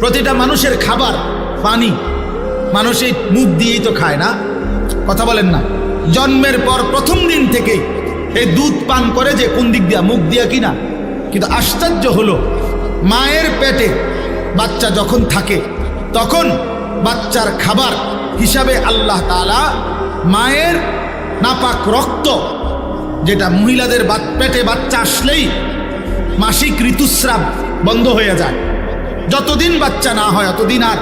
প্রতিটা মানুষের খাবার পানি। মানুষ এই মুখ দিয়েই তো খায় না। কথা বলেন না। জন্মের পর প্রথম দিন থেকে এই দুধ পান করে যে কোন দিক দিয়া, মুখ দিয়া কিনা। কিন্তু আশ্চর্য হলো, মায়ের পেটে বাচ্চা যখন থাকে, তখন বাচ্চার খাবার হিসাবে আল্লাহ তাআলা মায়ের নাপাক রক্ত, যেটা মহিলাদের পেটে বাচ্চা আসলেই মাসিক ঋতুস্রাব বন্ধ হয়ে যায়। যতদিন বাচ্চা না হয়, অতদিন আর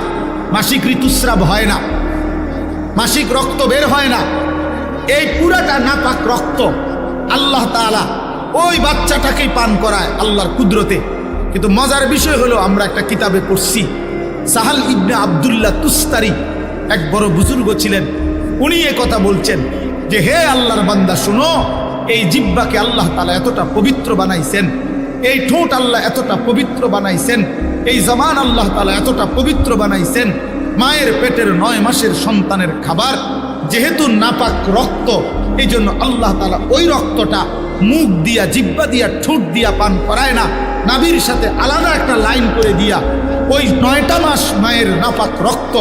মাসিক ঋতুস্রাব হয় না। মাসিক রক্ত বের হয় না। এই পুরাটা নাপাক রক্ত আল্লাহ তাআলা ওই বাচ্চাটাকেই পান করায় আল্লাহর কুদরতে। কিন্তু মজার বিষয় হলো, আমরা একটা কিতাবে পড়ছি, সাহাল ইবনে আবদুল্লাহ তুস্তারি এক বড় বুজুর্গ ছিলেন। উনি এ কথা বলছেন যে, হে আল্লাহর বান্দা, শুনো, এই জিব্বাকে আল্লাহ তাআলা এতটা পবিত্র বানাইছেন, এই ঠোঁট আল্লাহ এতটা পবিত্র বানাইছেন এই জামান আল্লাহ তালা এতটা পবিত্র বানাইছেন, মায়ের পেটের নয় মাসের সন্তানের খাবার, যেহেতু নাপাক রক্ত এই জন্য আল্লাহ তালা ওই রক্তটা মুখ দিয়া জিব্বা দিয়া, ঠোঁট দিয়া পান করায় না। নাবির সাথে আলাদা একটা লাইন করে দিয়া, ওই নয়টা মাস মায়ের নাপাক রক্ত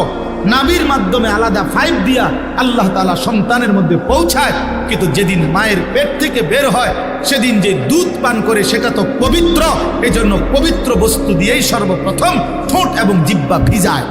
নাবির মাধ্যমে আলাদা ফাইভ দিয়া আল্লাহ তালা সন্তানের মধ্যে পৌঁছায়। কিন্তু যেদিন মায়ের পেট থেকে বের হয়, সেদিন যে দুধ পান করে সেটা তো পবিত্র। এজন্য পবিত্র বস্তু দিয়েই সর্বপ্রথম ঠোঁট এবং জিব্বা ভিজায়।